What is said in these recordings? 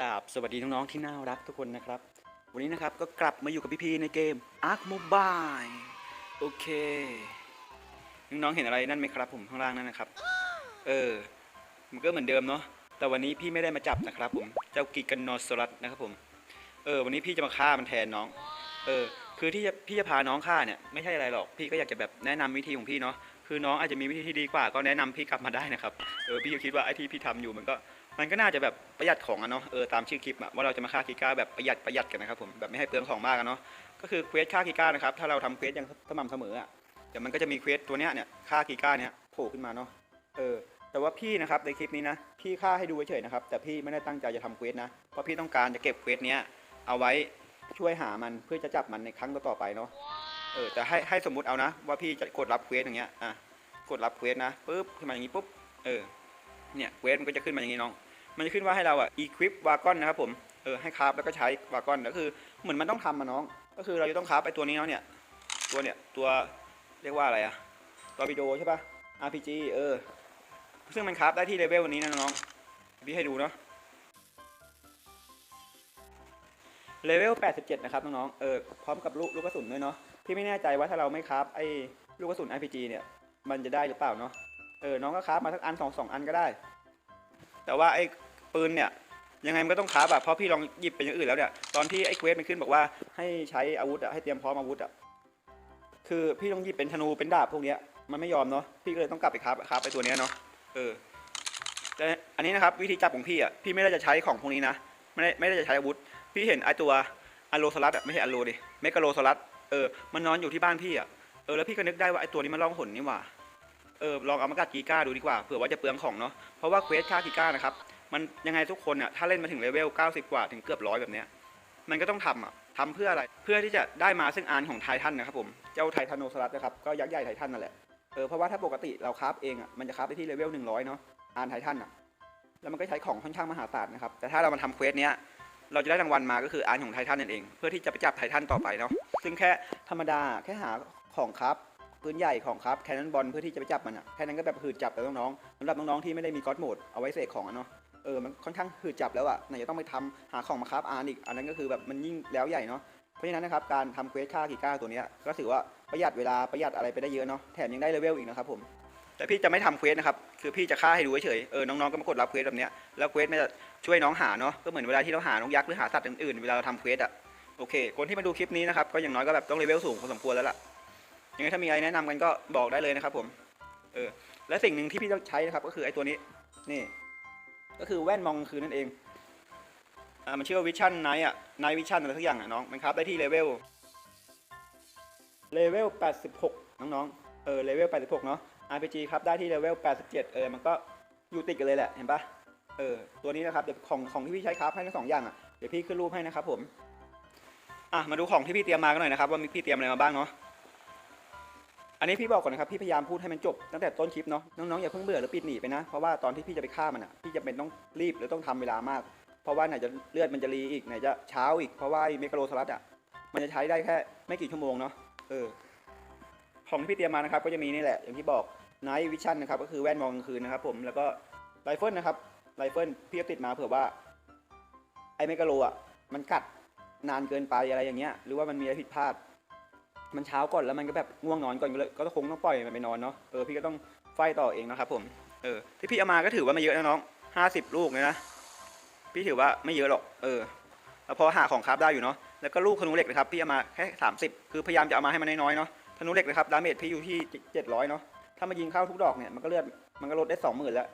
ราบสวัสดีน้องๆที่น่ารักทุกคนนะครับ วันนี้นะครับก็กลับมาอยู่กับพี่พีในเกม Ark Mobile โอเคน้องๆเห็นอะไรนั่นไหมครับ ผมข้างล่างนั่นนะครับ เออ มันก็เหมือนเดิมเนาะแต่วันนี้พี่ไม่ได้มาจับนะครับ ผมเจ้ากิกันนอสรัสนะครับผม เออ วันนี้พี่จะมาฆ่ามันแทนน้อง เออ คือที่จะพี่จะพาน้องฆ่าเนี่ยไม่ใช่อะไรหรอกพี่ก็อยากจะแบบแนะนำวิธีของพี่เนาะคือน้องอาจจะมีวิธีที่ดีกว่าก็แนะนำพี่กลับมาได้นะครับเออพี่ก็คิดว่าไอ้ที่พี่ทำอยู่มันก็ มันก็น่าจะแบบประหยัดของอะเนาะเออตามชื่อคลิปอะว่าเราจะมาฆ่ากิก้าแบบประหยัดประหยัดกันนะครับผมแบบไม่ให้เปลืองของมากอะเนาะก็คือเควสฆ่ากิก้านะครับถ้าเราทำเควสอย่างสม่ำเสมออะเดี๋ยวมันก็จะมีเควสตัวเนี้ยเนี่ยฆ่ากิก้าเนี่ยโผล่ขึ้นมาเนาะเออแต่ว่าพี่นะครับในคลิปนี้นะพี่ฆ่าให้ดูเฉยๆนะครับแต่พี่ไม่ได้ตั้งใจจะทำเควสนะเพราะพี่ต้องการจะเก็บเควสเนี้ยเอาไว้ช่วยหามันเพื่อจะจับมันในครั้งต่อไปเนาะเออแต่ให้ให้สมมุติเอานะ ว่าพี่จะกดรับเควสอย่างเงี้ยอะกดรับเควสนะปุ๊บขึ้นมาอย่างงี้ปุ๊บเออเนี่ยเควสมันก็จะขึ้นมาอย่างงี้น้อง มันจะขึ้นว่าให้เราอะ equip wagon นะครับผมเออให้คราฟแล้วก็ใช้ wagon ก็คือเหมือนมันต้องทำมาน้อง ก็คือเราจะต้องคราฟไอตัวนี้เนาะเนี่ยตัวเนี่ยตัวเรียกว่าอะไรอะตัววิดีโอใช่ปะ RPG เออ ซึ่งมันคราฟได้ที่เลเวลวันี้นะน้องพี่ให้ดูเนาะเลเวล 87 นะครับน้องๆ เออ พร้อมกับลูกลูกกระสุนด้วยเนาะ พี่ไม่แน่ใจว่าถ้าเราไม่คราฟไอ้ลูกกระสุน RPG เนี่ย มันจะได้หรือเปล่าเนาะ เออ น้องก็คราฟมาสักอันสองสองอันก็ได้ แต่ว่าไอ้ปืนเนี่ยยังไงมันก็ต้องคราฟอะเพราะพี่ลองหยิบเป็นอย่างอื่นแล้วเนี่ยตอนที่ไอ้เควสมันขึ้นบอกว่าให้ใช้อาวุธอะให้เตรียมพร้อมอาวุธอะคือพี่ต้องหยิบเป็นธนูเป็นดาบพวกเนี้ยมันไม่ยอมเนาะพี่ก็เลยต้องกลับไปคราฟคราฟไอ้ตัวเนี้ยเนาะเออแต่อันนี้นะครับวิธีจับของพี่อะพี่ไม่ได้จะใช้ของพวกนี้นะไม่ได้ไม่ได้จะใช้อาวุธ พี่เห็นไอตัวอะโลสลัดอะไม่ใช่อะโลดิเมกะโลสลัดเออมันนอนอยู่ที่บ้านพี่อะเออแล้วพี่ก็นึกได้ว่าไอตัวนี้มันล่องหนนี่หว่า เออลองเอามากัดกีก้าดูดีกว่าเผื่อว่าจะเปลืองของเนาะเพราะว่าเควสฆ่ากีก้านะครับมันยังไงทุกคนอะถ้าเล่นมาถึงเลเวล 90 กว่าถึงเกือบร้อยแบบเนี้ยมันก็ต้องทำอะทำเพื่ออะไรเพื่อที่จะได้มาซึ่งอานของไททันนะครับผมเจ้าไททันโนสลัดนะครับก็ยักษ์ใหญ่ไททันนั่นแหละเออเพราะว่าถ้าปกติเราคราฟเองอะมันจะคราฟได้ที่เลเวล 100 เนาะอานไททันอะแล้วมันก็ใช้ของค่อนข้างมหาศาลนะครับแต่ถ้าเรามาทำเควสเนี้ยเราจะได้รางวัลมาก็คืออาร์ตของไททันนั่นเอง เพื่อที่จะไปจับไททันต่อไปเนาะซึ่งแค่ธรรมดาแค่หาของครับ ปืนใหญ่ของครับแคนนอนบอลเพื่อที่จะไปจับมันอะแค่นั้นก็แบบหืดจับแล้วน้องๆสำหรับน้องๆที่ไม่ได้มีก็อดโหมดเอาไว้เสกของอะเนาะเออมันค่อนข้างหืดจับแล้วอะไหนจะต้องไปทำหาของมาครับอาร์อีกอันนั้นก็คือแบบมันยิ่งแล้วใหญ่เนาะเพราะฉะนั้นนะครับการทำเควสฆ่ากีก้าตัวนี้ก็ถือว่าประหยัดเวลาประหยัดอะไรไปได้เยอะเนาะแถมยังได้เลเวลอีกนะครับผมแต่พี่จะไม่ทำเควสนะครับ คือพี่จะฆ่าให้ดูเฉยๆเออ น้องๆ ก็มากดรับเควสแบบเนี้ย แล้วเควสมันจะช่วยน้องหาเนาะ ก็เหมือนเวลาที่เราหาน้องยักษ์หรือหาสัตว์อื่นๆ เวลาเราทำเควสอะโอเค คนที่มาดูคลิปนี้นะครับ ก็อย่างน้อยก็แบบต้องเลเวลสูงพอสมควรแล้วล่ะ ยังไงถ้ามีอะไรแนะนำกันก็บอกได้เลยนะครับผม เออ และสิ่งหนึ่งที่พี่ต้องใช้นะครับ ก็คือไอ้ตัวนี้ นี่ ก็คือแว่นมองคืนนั่นเอง อ่า มันชื่อว่าวิชั่นไนท์อะไนท์วิชั่นอะไรทุกอย่างอะน้อง มันครับได้ที่เลเวล เลเวล 86 น้องๆ เออ เลเวล 86 เนาะ RPG ครับ ได้ที่เลเวล 87 เออ มันก็อยู่ติดกันเลยแหละ เห็นปะเออ ตัวนี้นะครับ เดี๋ยวของของที่พี่ใช้ครับให้ทั้งสองอย่างอะ เดี๋ยวพี่ขึ้นรูปให้นะครับผม อะ มาดูของที่พี่เตรียมมากันหน่อยนะครับว่ามีพี่เตรียมอะไรมาบ้างเนาะ อันนี้พี่บอกก่อนนะครับพี่พยายามพูดให้มันจบตั้งแต่ต้นคลิปเนาะน้องๆอย่าเพิ่งเบื่อหรือปิดหนีไปนะเพราะว่าตอนที่พี่จะไปฆ่ามันอะพี่จะเป็นต้องรีบหรือต้องทำเวลามาก เพราะว่าไหนจะเลือดมันจะรีอีกไหนจะเช้าอีกเพราะว่าไอ้เมกะโลสลัดอะมันจะใช้ได้แค่ไม่กี่ชั่วโมงเนาะเออของที่พี่เตรียมมานะครับก็จะมีนี่แหละอย่างที่บอก Night Vision นะครับก็คือแว่นมองกลางคืนนะครับผมแล้วก็ไรเฟิลนะครับไรเฟิลพี่ก็ติดมาเผื่อว่าไอ้เมกะโลอะมันกัดนานเกินไปอะไรอย่างเงี้ยหรือว่ามันมีอะไรผิดพลาด มันเช้าก่อนแล้วมันก็แบบง่วงนอนก่อนก็เลยก็คงต้องปล่อยมันไปนอนเนาะเออพี่ก็ต้องไฟต่อเองนะครับผมเออที่พี่เอามาก็ถือว่าไม่เยอะนะน้องห้าสิบลูกเลยนะพี่ถือว่าไม่เยอะหรอกเออแล้วพอหาของคราฟได้อยู่เนาะแล้วก็ลูกธนูเหล็กนะครับพี่เอามาแค่สามสิบคือพยายามจะเอามาให้มันน้อยๆเนาะธนูเหล็กนะครับดาเมจพี่อยู่ที่เจ็ดร้อยเนาะถ้ามายิงเข้าทุกดอกเนี่ยมันก็เลือดมันก็ลดได้สองหมื่นแล้ว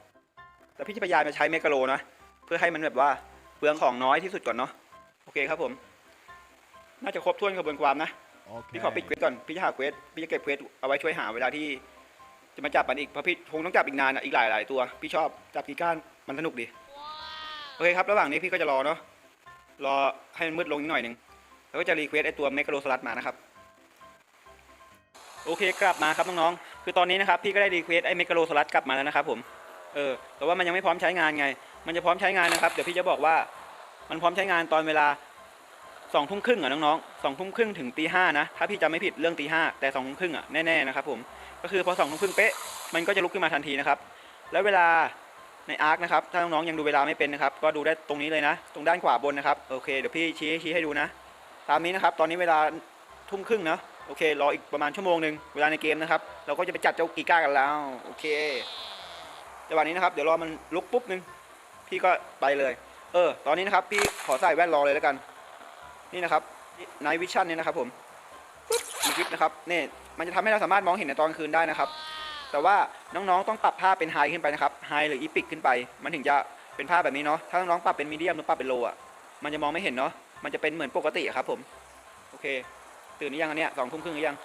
แต่พี่จะพยายามจะใช้เมกะโลนะเพื่อให้มันแบบว่าเปลืองของน้อยที่สุดก่อนเนาะโอเคครับผม น่าจะครบถ้วนกระบวนความนะ พี่ขอปิดเควสก่อนพี่จะหาเควสพี่จะเก็บเควสเอาไว้ช่วยหาเวลาที่ จะมาจับมันอีกเพราะพี่คงต้องจับอีกนานอะอีกหลายหลายตัว พี่ชอบจับกีก้านมันสนุกดีโอเคครับระหว่างนี้พี่ก็จะรอเนาะรอให้มันมืดลงนิดหน่อยหนึ่งแล้วก็จะรีเควสไอตัวเมกะโลสลัดมานะครับโอเคกลับมาครับน้องๆคือตอนนี้นะครับพี่ก็ได้รีเควสไอเมกะโลสลัดกลับมาแล้วนะครับผมเออแต่ว่ามันยังไม่พร้อมใช้งานไง มันจะพร้อมใช้งานนะครับ เดี๋ยวพี่จะบอกว่ามันพร้อมใช้งานตอนเวลา สองทุ่มครึ่งอะน้องๆสองทุ่มครึ่งถึงตีห้านะ ถ้าพี่จำไม่ผิดเรื่องตีห้าแต่สองทุ่มครึ่งอะแน่ๆนะครับผม ก็คือพอสองทุ่มครึ่งเป๊ะมันก็จะลุกขึ้นมาทันทีนะครับ แล้วเวลาในอาร์คนะครับ ถ้าน้องๆยังดูเวลาไม่เป็นนะครับ ก็ดูได้ตรงนี้เลยนะ ตรงด้านขวาบนนะครับ โอเค เดี๋ยวพี่ชี้ชี้ให้ดูนะ ตามนี้นะครับ ตอนนี้เวลาทุ่มครึ่งนะ โอเค รออีกประมาณชั่วโมงหนึ่งเวลาในเกมนะครับ เราก็จะไปจัดเจ้ากีก้ากันแล้ว โอเคจังหวะนี้นะครับ เดี๋ยวรอมันลุกปุ๊บนึง พี่ก็ไปเลย เออ ตอนนี้นะครับ พี่ขอใส่แว่นรอเลยแล้วกัน นี่นะครับไนวิชั่นเนี่ยนะครับผมปุ๊บมีคลิปนะครับนี่มันจะทำให้เราสามารถมองเห็นในตอนกลางคืนได้นะครับ แต่ว่าน้องๆต้องปรับภาพเป็นไฮขึ้นไปนะครับไฮหรืออีพิกขึ้นไป มันถึงจะเป็นภาพแบบนี้เนาะถ้าน้องๆปรับเป็นมีเดียมหรือปรับเป็นโลอะมันจะมองไม่เห็นเนาะมันจะเป็นเหมือนปกติครับผมโอเค ตื่นหรือยังอันเนี้ยสองทุ่มครึ่งหรือยัง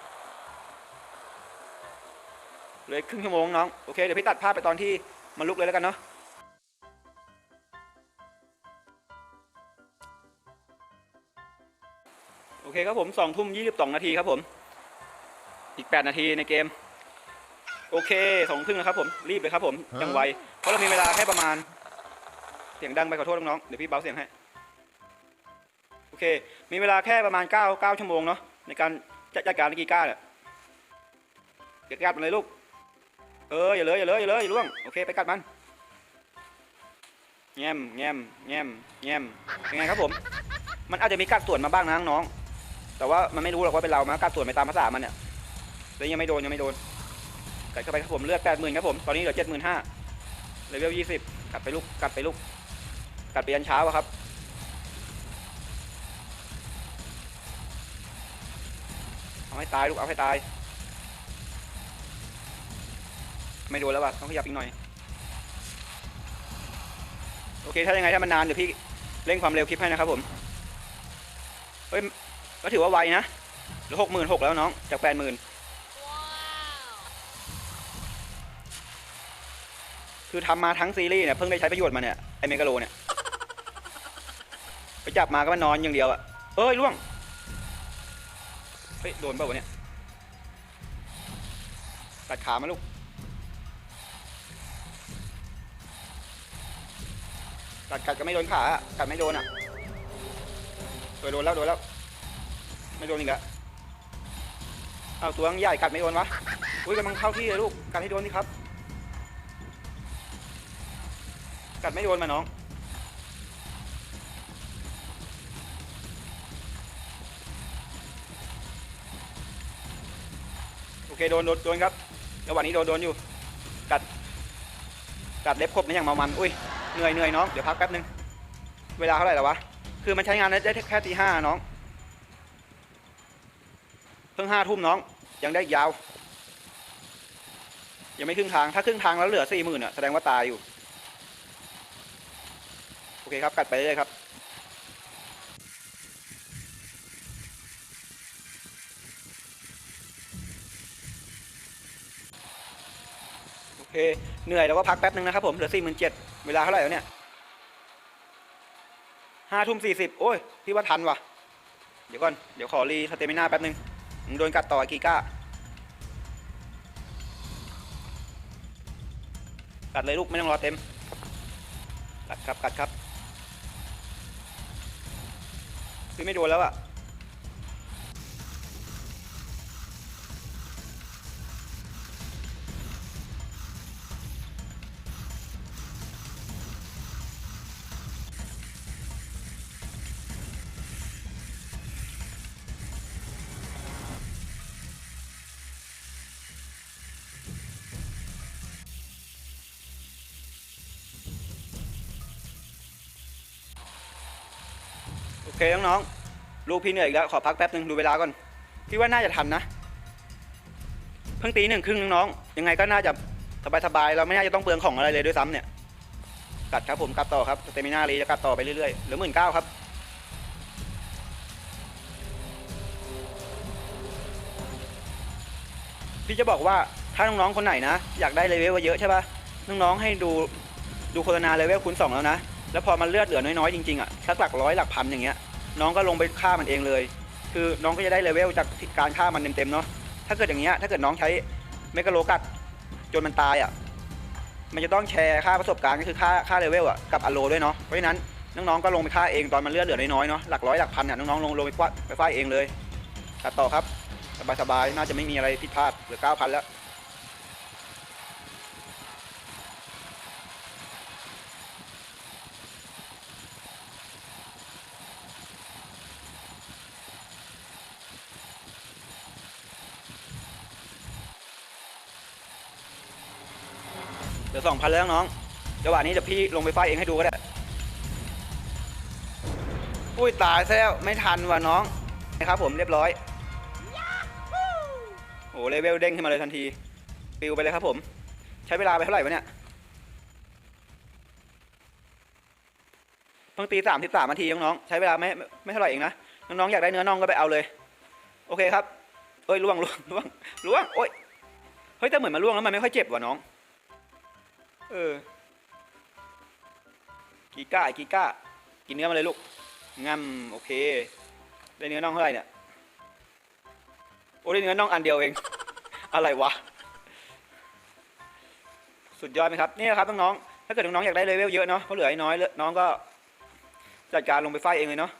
เหลยครึ่งชั่วโมงน้องโอเคเดี๋ยวพี่ตัดภาพไปตอนที่มันลุกเลยแล้วกันเนาะ อเคครับผมสองทุ่มยี่สิบสองนาทีครับผม อีกแปดนาทีในเกม โอเคสองครึ่งแล้วครับผม รีบเลยครับผม ยังไว เพราะเรามีเวลาแค่ประมาณ เสียงดังไปขอโทษน้องๆ เดี๋ยวพี่เบาเสียงให้ โอเค มีเวลาแค่ประมาณ9 9ชั่วโมงเนาะในการจัดจัดการกีก้าเนี่ยเดี๋ยวกัดมันเลยลูก เอออย่าเลยอย่าเลยอย่าเลยอย่าล่วง โอเคไปกัดมันแง้มแง้มแง้มแง้มยังไงครับผม มันอาจจะมีกัดส่วนมาบ้างนะน้องๆ แต่ว่ามันไม่รู้หรอกว่าเป็นเรามากัดส่วนไปตามภาษามันเนี่ยเลยยังไม่โดนยังไม่โดนกัดเข้าไปครับผมเลือดแปดหมื่นครับผมตอนนี้เหลือเจ็ดหมื่นห้าเลเวลยี่สิบกัดไปลูกกัดไปลูกกัดไปยันเช้าครับเอาให้ตายลูกเอาให้ตาย ไม่โดนแล้วว่ะต้องขยับอีกหน่อยโอเคถ้ายังไงถ้ามันนานเดี๋ยวพี่เร่งความเร็วคลิปให้นะครับผมเฮ้ย ก็ถือว่าไวนะหลือหกหมื่นหกแล้วน้อง จากแปดหมื่นคือทำมาทั้งซีรีส์เนี่ยเพิ่งได้ใช้ประโยชน์มาเนี่ย ไอเมกาโลเนี่ย ไปจับมาก็มันอนอย่างเดียวอะเอ้ยล่วง เฮ้ย โดนเปล่าวะเนี่ย ตัดขามาลูก ตัดกัดก็ไม่โดนขาอะกัดไม่โดนอะโดนแล้วโดนแล้ว ไม่โดนอีกแล้วเอาตัวงใหญ่กัดไม่โดนวะอุ้ยกำลังเข้าที่เลยลูกกัดให้โดนนี่ครับ กัดไม่โดนมาน้องโอเคโดนโดนโดนครับจังหวะนี้โดนโดนอยู่ กัด กัดเล็บครบนะอย่างเมามันอุ้ยเหนื่อยเหนื่อยน้องเดี๋ยวพักแป๊บนึงเวลาเท่าไหร่แล้ววะคือมันใช้งานได้แค่ตีห้าน้อง พิ่งห้าทุ่มน้อง ยังได้ยาว ยังไม่ครึ่งทางถ้าครึ่งทางแล้วเหลือสี่หมื่นอะแสดงว่าตายอยู่ โอเคครับ กัดไปเรื่อยครับโอเคเหนื่อยแล้วก็พักแป๊บนึงนะครับผมเหลือสี่หมื่นเจ็ดเวลาเท่าไหร่แล้วเนี่ยห้าทุ่มสี่สิบโอ้ยพี่ว่าทันว่ะ เดี๋ยวก่อน เดี๋ยวขอรีสเตมิน่าแป๊บนึง มึงโดนกัดต่อกีก้า กัดเลยลูกไม่ต้องรอเต็ม กัดครับกัดครับ คือไม่โดนแล้วอะ เคน้องๆลูกพี่เหนื่อยอีกแล้วขอพักแป๊บนึงดูเวลาก่อนพี่ว่าน่าจะทันนะ เพิ่งตีหนึ่งครึ่งน้องๆยังไงก็น่าจะสบายๆเราไม่น่าจะต้องเปลืองของอะไรเลยด้วยซ้ำเนี่ยกัดครับผมกัดต่อครับสเตมินารีจะกัดต่อไปเรื่อยๆเหลือหมื่นเก้าครับพี่จะบอกว่าถ้าน้องๆคนไหนนะ อยากได้เลเวลเยอะใช่ปะน้องๆให้ดูดูโฆษณาเลเวลคูณสองแล้วนะ แล้วพอมันเลือดเหลือน้อยๆจริงๆอะสักหลักร้อยหลักพันอย่างเงี้ย น้องก็ลงไปฆ่ามันเองเลย คือน้องก็จะได้เลเวลจากการฆ่ามันเต็มๆเนาะถ้าเกิดอย่างเงี้ยถ้าเกิดน้องใช้เมกะโลกัดจนมันตายอะมันจะต้องแชร์ค่าประสบการณ์ก็คือค่าค่าเลเวลอะกับอโลด้วยเนาะเพราะฉะนั้นน้องๆก็ลงไปฆ่าเองตอนมันเลือดเหลือน้อยๆเนาะหลักร้อยหลักพันเนี่ยน้องๆลงลงไปฟาไปฟาเองเลยตัดต่อครับ สบายๆน่าจะไม่มีอะไรผิดพลาดเหลือเก้าพันแล้ว เหลือสองพันแล้วน้องจังหวะนี้เดี๋ยวพี่ลงไปไฟเองให้ดูก็ได้ อุ้ยตายซะแล้วไม่ทันว่ะน้องนะครับผมเรียบร้อยโอ้เลเวลเด้งขึ้นมาเลยทันทีปิวไปเลยครับผม ใช้เวลาไปเท่าไหร่วะเนี่ยเพิ่งตีสามสิบสามนาทีน้องๆใช้เวลาไม่ไม่ไม่เท่าไหร่เองนะน้องๆอยากได้เนื้อน่องก็ไปเอาเลย โอเคครับเอ้ยล่วงล่วงล่วงล่วงโอ้ยเฮ้ยแต่เหมือนมาล่วงแล้วมันไม่ค่อยเจ็บว่ะน้อง เออ กีก้ากีก้า กินเนื้อมาเลยลูกงำโอเค ได้เนื้อน่องเท่าไหร่เนี่ย โอ้ได้เนื้อน่องอันเดียวเอง อะไรวะ สุดยอดไหมครับ นี่นะครับน้องๆ ถ้าเกิดน้องๆอยากได้เลเวลเยอะเนาะเพราะเหลือไอ้น้อยน้องก็จัดการลงไปไฟเองเลยเนาะ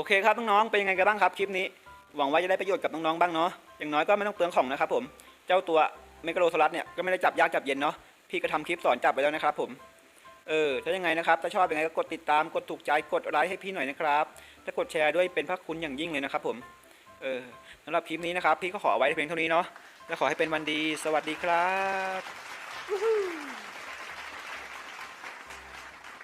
อเคครับน้องๆเป็นยังไงกันบ้างครับคลิปนี้ หวังว่าจะได้ประโยชน์กับน้องๆบ้างเนาะอย่างน้อยก็ไม่ต้องเปลืองของนะครับผมเจ้าตัวเมกะโลสลัดเนี่ยก็ไม่ได้จับยากจับเย็นเนาะพี่ก็ทำคลิปสอนจับไปแล้วนะครับผมเออถ้ายังไงนะครับถ้าชอบยังไงก็กดติดตามกดถูกใจกดไลค์ให้พี่หน่อยนะครับถ้ากดแชร์ด้วยเป็นพระคุณอย่างยิ่งเลยนะครับผมเออสำหรับคลิปนี้นะครับ พี่ก็ขอไว้เพียงเท่านี้เนาะและขอให้เป็นวันดีสวัสดีครับ